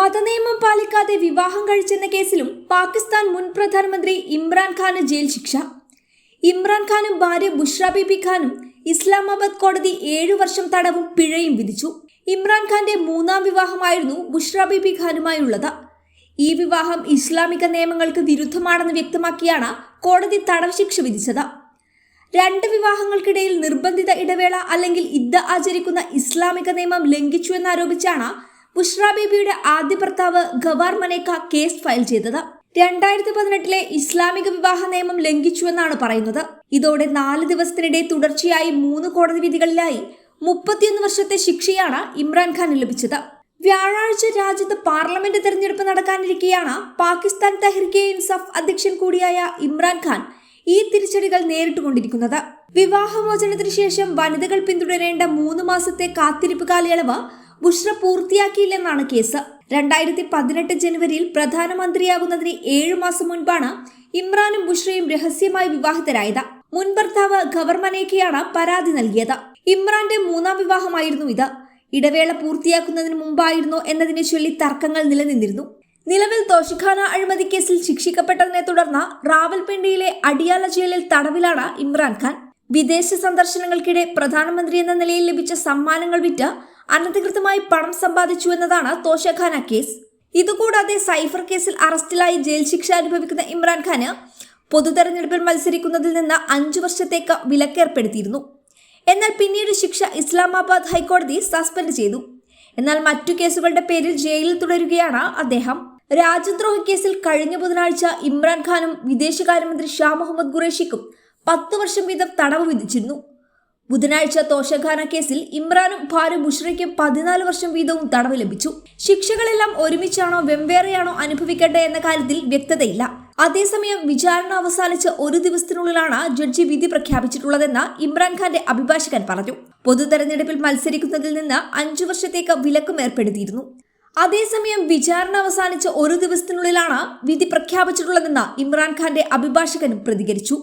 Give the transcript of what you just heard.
മതനിയമം പാലിക്കാതെ വിവാഹം കഴിച്ചെന്ന കേസിലും പാകിസ്ഥാൻ മുൻ പ്രധാനമന്ത്രി ഇമ്രാൻഖാന് ജയിൽ ശിക്ഷ. ഇമ്രാൻഖാനും ഭാര്യ ബുഷ്ര ബിബി ഖാനും ഇസ്ലാമാബാദ് കോടതി ഏഴു വർഷം തടവും പിഴയും വിധിച്ചു. ഇമ്രാൻഖാന്റെ മൂന്നാം വിവാഹമായിരുന്നു ബുഷ്ര ബിബി ഖാനുമായുള്ളത്. ഈ വിവാഹം ഇസ്ലാമിക നിയമങ്ങൾക്ക് വിരുദ്ധമാണെന്ന് വ്യക്തമാക്കിയാണ് കോടതി തടവ് ശിക്ഷ വിധിച്ചത്. രണ്ട് വിവാഹങ്ങൾക്കിടയിൽ നിർബന്ധിത ഇടവേള അല്ലെങ്കിൽ ഇദ്ദ ആചരിക്കുന്ന ഇസ്ലാമിക നിയമം ലംഘിച്ചു എന്നാരോപിച്ചാണ് ബുഷ്ര ബേബിയുടെ ആദ്യ ഭർത്താവ് ഗവാർ മനേക്ക കേസ് ഫയൽ ചെയ്തത്. രണ്ടായിരത്തി പതിനെട്ടിലെ ഇസ്ലാമിക വിവാഹ നിയമം ലംഘിച്ചുവെന്നാണ് പറയുന്നത്. ഇതോടെ നാല് ദിവസത്തിനിടെ തുടർച്ചയായി മൂന്ന് കോടതി വിധികളിലായി മുപ്പത്തിയൊന്ന് വർഷത്തെ ശിക്ഷയാണ് ഇമ്രാൻഖാന് ലഭിച്ചത്. വ്യാഴാഴ്ച രാജ്യത്ത് പാർലമെന്റ് തെരഞ്ഞെടുപ്പ് നടക്കാനിരിക്കെയാണ് പാകിസ്ഥാൻ തെഹ്രിക്കെ ഇൻസഫ് അധ്യക്ഷൻ കൂടിയായ ഇമ്രാൻഖാൻ ഈ തിരിച്ചടികൾ നേരിട്ടുകൊണ്ടിരിക്കുന്നത്. വിവാഹമോചനത്തിന് ശേഷം വനിതകൾ പിന്തുടരേണ്ട മൂന്ന് മാസത്തെ കാത്തിരിപ്പ് കാലയളവ് ബുഷ്ര പൂർത്തിയാക്കിയില്ലെന്നാണ് കേസ്. രണ്ടായിരത്തി പതിനെട്ട് ജനുവരിയിൽ പ്രധാനമന്ത്രിയാകുന്നതിന് ഏഴു മാസം മുൻപാണ് ഇമ്രാനും ബുഷ്രയും രഹസ്യമായി വിവാഹിതരായത്. മുൻ ഭർത്താവ് ഖവർമനേക്കയാണ് പരാതി നൽകിയത്. ഇമ്രാന്റെ മൂന്നാം വിവാഹമായിരുന്നു ഇത്. ഇടവേള പൂർത്തിയാക്കുന്നതിന് മുമ്പായിരുന്നു എന്നതിനെ ചൊല്ലി തർക്കങ്ങൾ നിലനിന്നിരുന്നു. നിലവിൽ തോഷിഖാന അഴിമതി കേസിൽ ശിക്ഷിക്കപ്പെട്ടതിനെ തുടർന്ന് റാവൽപിണ്ടിയിലെ അടിയാല ജയിലിൽ തടവിലാണ് ഇമ്രാൻഖാൻ. വിദേശ സന്ദർശനങ്ങൾക്കിടെ പ്രധാനമന്ത്രി എന്ന നിലയിൽ ലഭിച്ച സമ്മാനങ്ങൾ വിറ്റ് അനധികൃതമായി പണം സമ്പാദിച്ചു എന്നതാണ് തോഷഖാന കേസ്. ഇതുകൂടാതെ സൈഫർ കേസിൽ അറസ്റ്റിലായി ജയിൽ ശിക്ഷ അനുഭവിക്കുന്ന ഇമ്രാൻഖാന് പൊതുതെരഞ്ഞെടുപ്പിൽ മത്സരിക്കുന്നതിൽ നിന്ന് അഞ്ചു വർഷത്തേക്ക് വിലക്കേർപ്പെടുത്തിയിരുന്നു. എന്നാൽ പിന്നീട് ശിക്ഷ ഇസ്ലാമാബാദ് ഹൈക്കോടതി സസ്പെൻഡ് ചെയ്തു. എന്നാൽ മറ്റു കേസുകളുടെ പേരിൽ ജയിലിൽ തുടരുകയാണ് അദ്ദേഹം. രാജ്യദ്രോഹ കേസിൽ കഴിഞ്ഞ ബുധനാഴ്ച ഇമ്രാൻഖാനും വിദേശകാര്യമന്ത്രി ഷാ മുഹമ്മദ് ഖുറേഷിക്കും പത്തു വർഷം വീതം തടവ് വിധിച്ചിരുന്നു. ബുധനാഴ്ച തോഷഖാന കേസിൽ ഇമ്രാനും ഭാര്യ ബുഷ്രയ്ക്കും പതിനാല് വർഷം വീതവും തടവ് ലഭിച്ചു. ശിക്ഷകളെല്ലാം ഒരുമിച്ചാണോ വെവ്വേറെയാണോ അനുഭവിക്കട്ടെ എന്ന കാര്യത്തിൽ വ്യക്തതയില്ല. അതേസമയം വിചാരണ അവസാനിച്ച് ഒരു ദിവസത്തിനുള്ളിലാണ് ജഡ്ജി വിധി പ്രഖ്യാപിച്ചിട്ടുള്ളതെന്ന് ഇമ്രാൻഖാന്റെ അഭിഭാഷകൻ പറഞ്ഞു. പൊതു തെരഞ്ഞെടുപ്പിൽ മത്സരിക്കുന്നതിൽ നിന്ന് അഞ്ചു വർഷത്തേക്ക് വിലക്കും ഏർപ്പെടുത്തിയിരുന്നു. അതേസമയം വിചാരണ അവസാനിച്ച് ഒരു ദിവസത്തിനുള്ളിലാണ് വിധി പ്രഖ്യാപിച്ചിട്ടുള്ളതെന്ന് ഇമ്രാൻഖാന്റെ അഭിഭാഷകനും പ്രതികരിച്ചു.